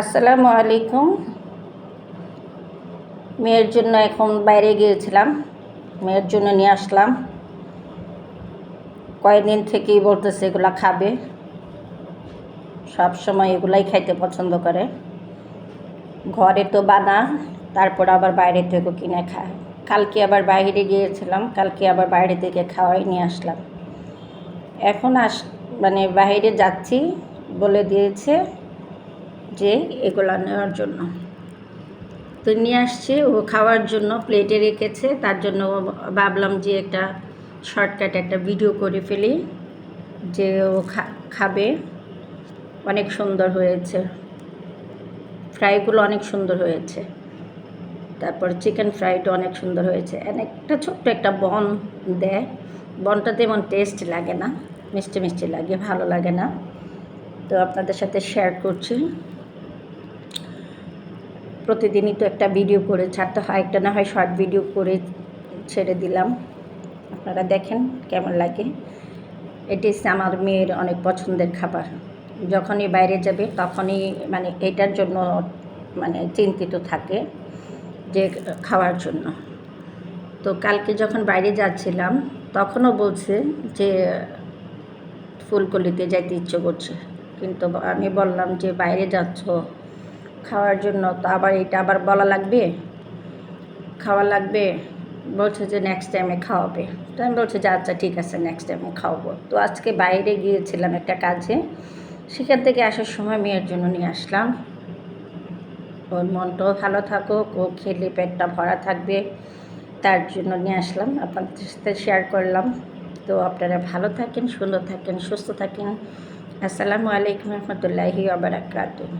আসসালামু আলাইকুম। মেয়ের জন্য এখন বাইরে গিয়েছিলাম। মেয়ের জন্য নিয়ে আসলাম। কয়েকদিন থেকেই বলতেছে এগুলা খাবে। সব সময় এগুলাই খাইতে পছন্দ করে। ঘরে তো বানা, তারপর আবার বাইরে থেকে কিনে খায়। কালকে আবার বাইরে গিয়েছিলাম, কালকে আবার বাইরে থেকে খাওয়াই নিয়ে আসলাম। এখন আস মানে বাইরে যাচ্ছি বলে দিয়েছে। যে এগুলো নেওয়ার জন্য। তো নিয়ে আসছে, ও খাওয়ার জন্য প্লেটে রেখেছে, তার জন্য ভাবলাম যে একটা শর্টকাট একটা ভিডিও করে ফেলি, যে ও খাবে। অনেক সুন্দর হয়েছে। ফ্রাইগুলো অনেক সুন্দর হয়েছে। তারপর চিকেন ফ্রাইটা অনেক সুন্দর হয়েছে। একটা ছোট্ট একটা বন দেয়। বনটা তেমন টেস্ট লাগে না, মিষ্টি মিষ্টি লাগে, ভালো লাগে না। তো আপনাদের সাথে শেয়ার করছি। প্রতিদিনই তো একটা ভিডিও করে ছাড়তে হয়, একটা না হয় শর্ট ভিডিও করে ছেড়ে দিলাম। আপনারা দেখেন কেমন লাগে। এটি আমার মেয়ের অনেক পছন্দের খাবার। যখনই বাইরে যাবে তখনই মানে এটার জন্য মানে চিন্তিত থাকে যে খাওয়ার জন্য। তো কালকে যখন বাইরে যাচ্ছিলাম তখনও বলছে যে ফুলকলিতে যাইতে ইচ্ছে করছে। কিন্তু আমি বললাম যে বাইরে যাচ্ছ খাওয়ার জন্য, তো আবার এটা আবার বলা লাগবে? খাওয়া লাগবে? বলছে যে নেক্সট টাইমে খাওয়াবে। তো আমি বলছি যে আচ্ছা ঠিক আছে নেক্সট টাইমে খাওয়াবো। তো আজকে বাইরে গিয়েছিলাম একটা কাজে। সেখান থেকে আসার সময় মেয়ের জন্য নিয়ে আসলাম। ওর মনটাও ভালো থাকুক, ও খেলে পেটটা ভরা থাকবে। তার জন্য নিয়ে আসলাম, আপনাদের সাথে শেয়ার করলাম। তো আপনারা ভালো থাকেন, সুন্দর থাকেন, সুস্থ থাকেন। আসসালামু আলাইকুম রহমতুল্লাহি আবরাকাতুহ